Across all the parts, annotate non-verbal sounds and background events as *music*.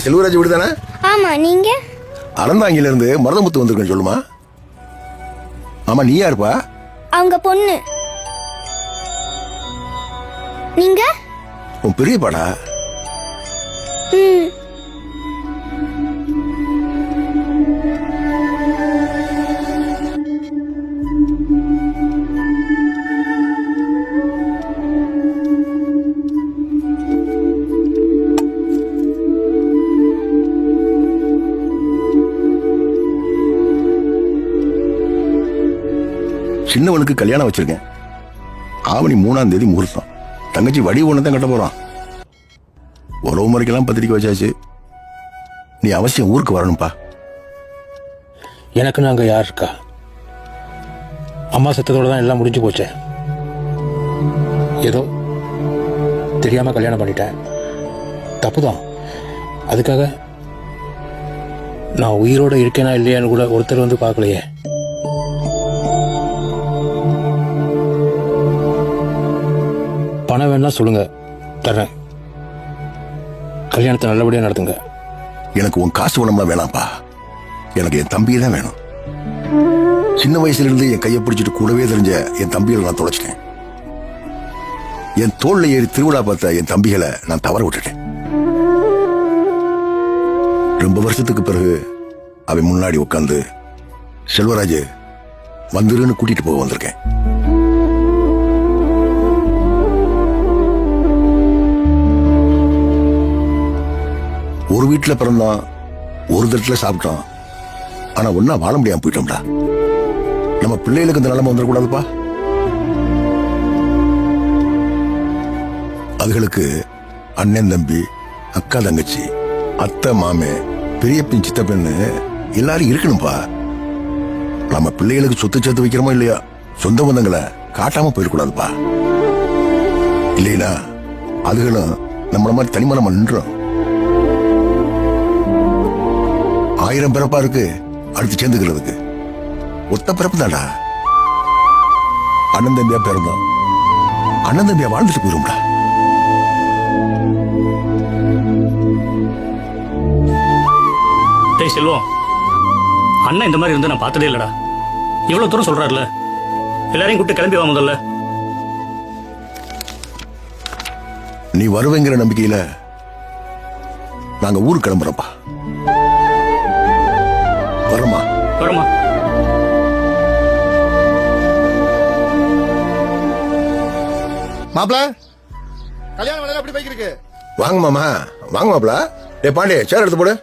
இது செல்வராஜ் வீடு தானே ஆமா நீங்க? அறந்தாங்கில இருந்து மருதமுத்து வந்திருக்கேன் சொல்லுமா? ஆமா நீ யாருப்பா அவங்க பொண்ணு. நீங்க? உன் பெரிய பாடா ம். சின்னவனுக்கு கல்யாணம் வச்சிருக்கேன்? ஆவணி மூணாம் தேதி முகூர்த்தம். தங்கச்சி வடி ஒன்று தான் கட்ட போறான். உறவு முறைக்கெல்லாம் பத்திரிக்கை வச்சாச்சு. நீ அவசியம் ஊருக்கு வரணும்ப்பா எனக்குன்னு அங்கே யார் இருக்கா? அம்மா சத்தத்தோட தான் எல்லாம் முடிஞ்சு போச்சே. ஏதோ தெரியாம கல்யாணம் பண்ணிட்டேன். தப்பு தான் அதுக்காக நான் உயிரோட இருக்கேனா இல்லையான்னு கூட ஒருத்தர் வந்து பார்க்கலையே. பணம் வேணா சொல்லுங்க. தர்றேன். கல்யாணத்தை நல்லபடியாக நடத்துங்க. எனக்கு உன் காசு பணம்லாம் வேணாம்ப்பா. எனக்கு என் தம்பியை தான் வேணும். சின்ன வயசுல இருந்து என் கையை பிடிச்சிட்டு கூடவே தெரிஞ்ச என் தம்பிகளை நான் தொலைச்சிட்டேன். என் தோல்ல ஏறி திருவிழா பார்த்த என் தம்பிகளை நான் தவற விட்டுட்டேன். ரொம்ப வருஷத்துக்கு பிறகு அவன் முன்னாடி உட்காந்து செல்வராஜ் வந்துருன்னு கூட்டிட்டு போக வந்திருக்கேன். வீட்டுல பிறந்தான் ஒரு தட்டில் சாப்பிட்டோம். ஆனா ஒன்னா வாழ முடியாம போயிட்டோம்டா. நம்ம பிள்ளைகளுக்கு இந்த நிலைமை வந்துடக்கூடாதுப்பா. அதுகளுக்கு அண்ணன் தம்பி அக்கா தங்கச்சி அத்தை மாமே பெரியப்பின் சித்தப்பன்னு எல்லாரும் இருக்கணும்ப்பா நம்ம பிள்ளைகளுக்கு சொத்து சேர்த்து வைக்கிறோமோ இல்லையா சொந்த பந்தங்களை காட்டாம போயிடக்கூடாதுப்பா. இல்லைனா அதுகளும் நம்மள மாதிரி தனிமனம் நின்றோம். ஆயிரம் பிறப்பா இருக்கு. அடுத்து சேர்ந்துக்கிறதுக்கு. ஒத்த பிறப்பு தான்டா அண்ணன் தம்பியா பிறந்தோம் அண்ணன் தம்பியா வாழ்ந்துட்டு போயிரும்டா. டேய் செல்வம் அண்ணன் இந்த மாதிரி இருந்து நான் பார்த்ததே இல்லடா. இவ்வளவு தூரம் சொல்றாருல. எல்லாரையும் கூப்பிட்டு கிளம்பி வா முதல்ல. நீ வருவேங்கிற நம்பிக்கையில நாங்க ஊருக்கு கிளம்புறோம்ப்பா. வரோமா? வரமா? மாப்பிள கல்யாணம் வேலை அப்படி பைக் இருக்கு வாங்க மாமா. வாங்க மாப்ள. டே பாண்டி சேர் எடுத்து போடு.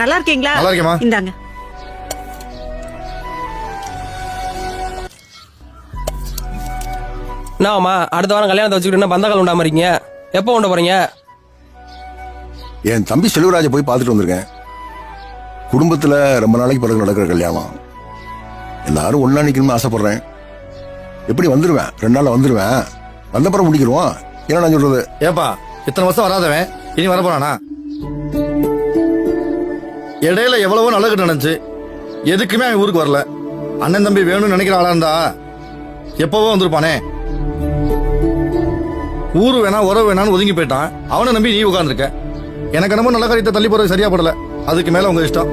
நல்லா இருக்கீங்களா? நல்லா இருக்கேம்மா. இந்தாங்க. என்னம்மா அடுத்த வாரம் கல்யாணத்தை வச்சுக்கிட்டு பந்தகால் உண்டாம இருக்கீங்க? எப்போ உண்ட போறீங்க? என் தம்பி செல்வராஜை போய் பார்த்துட்டு வந்திருக்கேன். குடும்பத்துல ரொம்ப நாளைக்கு பிறகு நடக்கிற கல்யாணம். எல்லாரும் ஒண்ணா நிக்கணும்னு ஆசைப்படுறேன். எப்படி வந்துருவேன்? ரெண்டு நாள்ல வந்துருவேன். வந்தப்புறம் முடிக்கிறோம். என்ன நான் சொல்றது? ஏப்பா இத்தனை வருஷம் வராதவன். இனி வர போறானா இடையில எவ்வளவோ நல்லது நடந்துச்சு. எதுக்குமே அவன் ஊருக்கு வரல. அண்ணன் தம்பி வேணும்னு நினைக்கிற ஆளா இருந்தா எப்பவோ வந்திருப்பானே. ஊரு வேணா உறவு வேணான்னு ஒதுங்கி போயிட்டான். அவனை நம்பி நீ உட்கார்ந்திருக்க. எனக்கு என்னமோ நல்ல காரியத்தை தள்ளி போறது சரியா படல. அதுக்கு மேல உங்க இஷ்டம்.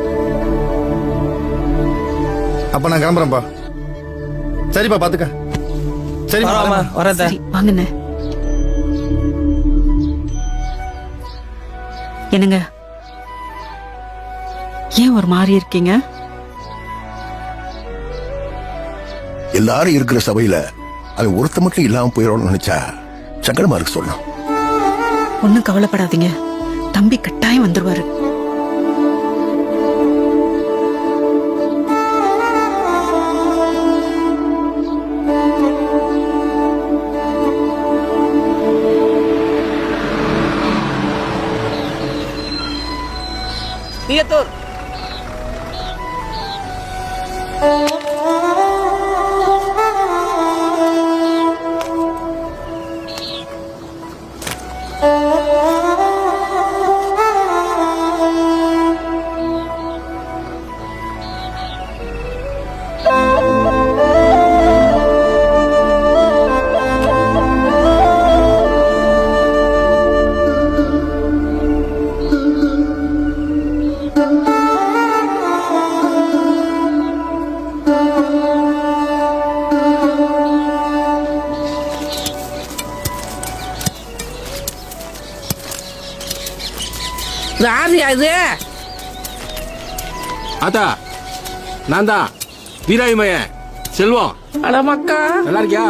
அப்ப நான் கிளம்புறேன்ப்பா. சரிப்பா பாத்துக்க. சரி வாங்கண்ணே. என்னங்க? ஏன் ஒரு மாதிரி இருக்கீங்க? எல்லாரும் இருக்கிற சபையில அவன் ஒருத்த மட்டும் இல்லாம போயிடணும்னு நினைச்சா சங்கடமா இருக்கு சொல்லணும். ஒன்னும் கவலைப்படாதீங்க. தம்பி கட்டாயம் வந்துருவாரு. தீயத்தூர் இது ஆத்தா நான் தான் வீராயி மையன் செல்வம். அட மக்கா. நல்லா இருக்கியா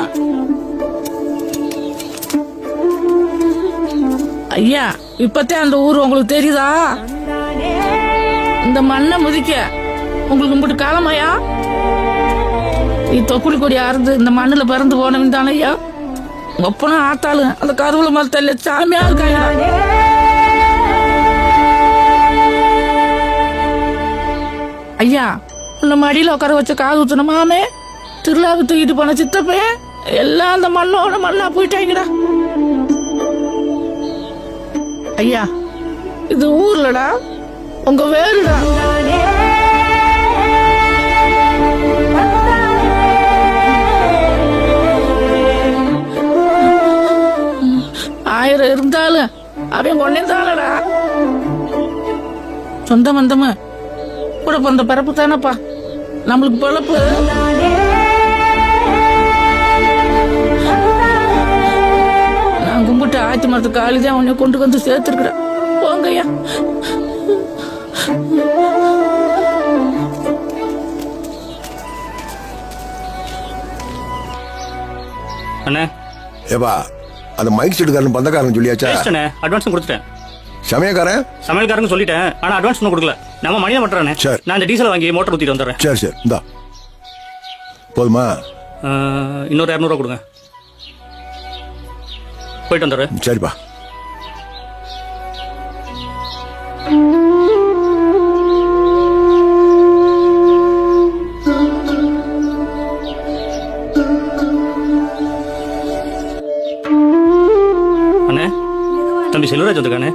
ஐயா இப்பத்தே அந்த ஊர் உங்களுக்கு தெரியுதா? இந்த மண்ணை முதிக்க உங்களுக்கு இப்படி காலமாயா? நீ தொக்குளி கொடி அறுந்து இந்த மண்ணுல பிறந்து போனவன் தானே ஐயா? ஒப்பனும் ஆத்தாளு அந்த கருவுல மரத்தல்ல சாமியா இருக்காங்க உன்னை மடியில் உட்கார வச்ச காது ஊற்றின மாமே. திருவிழாவுக்கு தூக்கிட்டு போன சித்தப்பே எல்லாம் அந்த மண்ணோட மண்ணா போயிட்டாங்கடா ஐயா இது ஊர்லடா. உங்க வேறுடா. ஆயிரம் இருந்தாலும் அவன் கொண்டேந்தாளடா சொந்த மந்தமா கூட பிறந்த பிறப்பு தானப்பா நம்மளுக்கு பொழப்பு. நான் கும்பிட்டு ஆத்தி மரத்து காலிதான் உன்னை கொண்டு வந்து சேர்த்துருக்குறேன். போங்க ஐயா. அண்ணே. ஏப்பா அந்த மைக் செட்டுக்காரன் பந்தக்காரன் சொல்லியாச்சா? அட்வான்ஸும் கொடுத்துட்டேன். சமயக்காரன்? சமையல்காரங்க சொல்லிட்டேன். ஆனா அட்வான்ஸ் ஒன்றும் கொடுக்கல. நம்ம மணியை மட்டுறானே சரி. நான் இந்த டீசல் வாங்கி மோட்டர் ஊத்திட்டு வந்துடுறேன். சரி சரி. இந்தா. போதுமா? இன்னொரு இரநூறுவா கொடுங்க. போயிட்டு வந்துடுறேன். சரிப்பா. அண்ணே தம்பி செல்வராஜ் வந்திருக்கானே.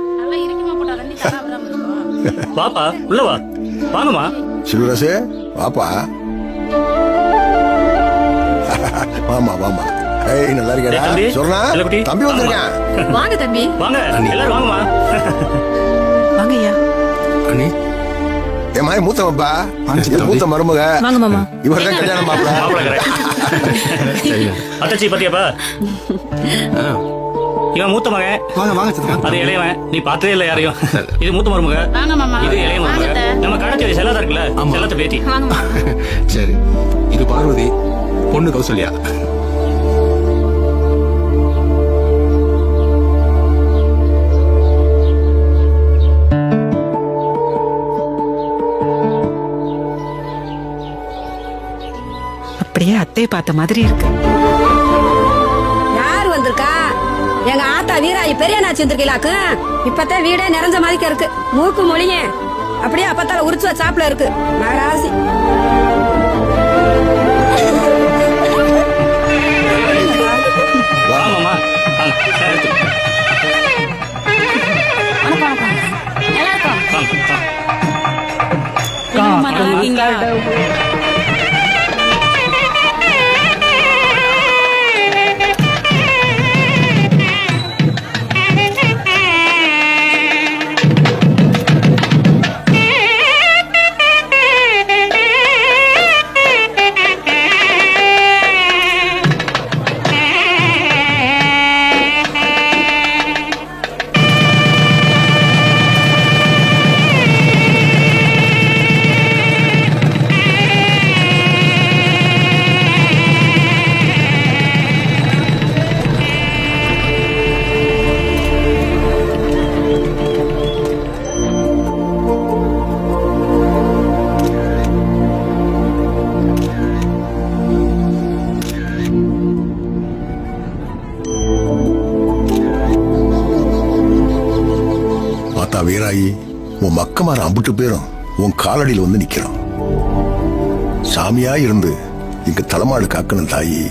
வாப்பா உள்ள வா. வாங்கம்மா. சிவராசே வாப்பா. வாமா வாமா ஏய் நல்லா இருக்கடா தம்பி. சொல்றா செல்லக்குட்டி. தம்பி வந்திருக்கேன். வாங்க தம்பி. வாங்க எல்லாரும் வாங்கம்மா. வாங்க ஐயா. அண்ணி. என் மாய மூத்தவப்பா இது மூத்த மருமக. வாங்க மாமா. இவர் தான் கல்யாணம் மாப்பிள. அத்தச்சி பத்தியாப்பா? இவன் மூத்த மகன். வாங்க வாங்க அது இளையவன். நீ பார்த்ததே இல்ல யாரையும். இது மூத்த மருமக. இது இளைய மருமக. நம்ம கடற்கரை செல்லதா இருக்குல்ல? செல்லத்தை பேத்தி. *laughs* சரி. இது பார்வதி. பொண்ணு கௌசல்யா. அப்படியே அத்தையை பார்த்த மாதிரி இருக்கு. வீராயி பெரிய நாச்சு வந்திருக்கீங்களாக்கு? இப்பதான் வீடே நிறைஞ்ச மாதிரி இருக்கு மூக்கு மொழியே. அப்படியே அப்பத்தால உரிச்சு சாப்பிட இருக்கு. மகராசி. ஆகி உன் மக்கமார அம்புட்டு பேரும் உன் காலடியில் வந்து நிக்கிறோம். சாமியா இருந்து இங்க தலைமாடு காக்கணும் தாயி.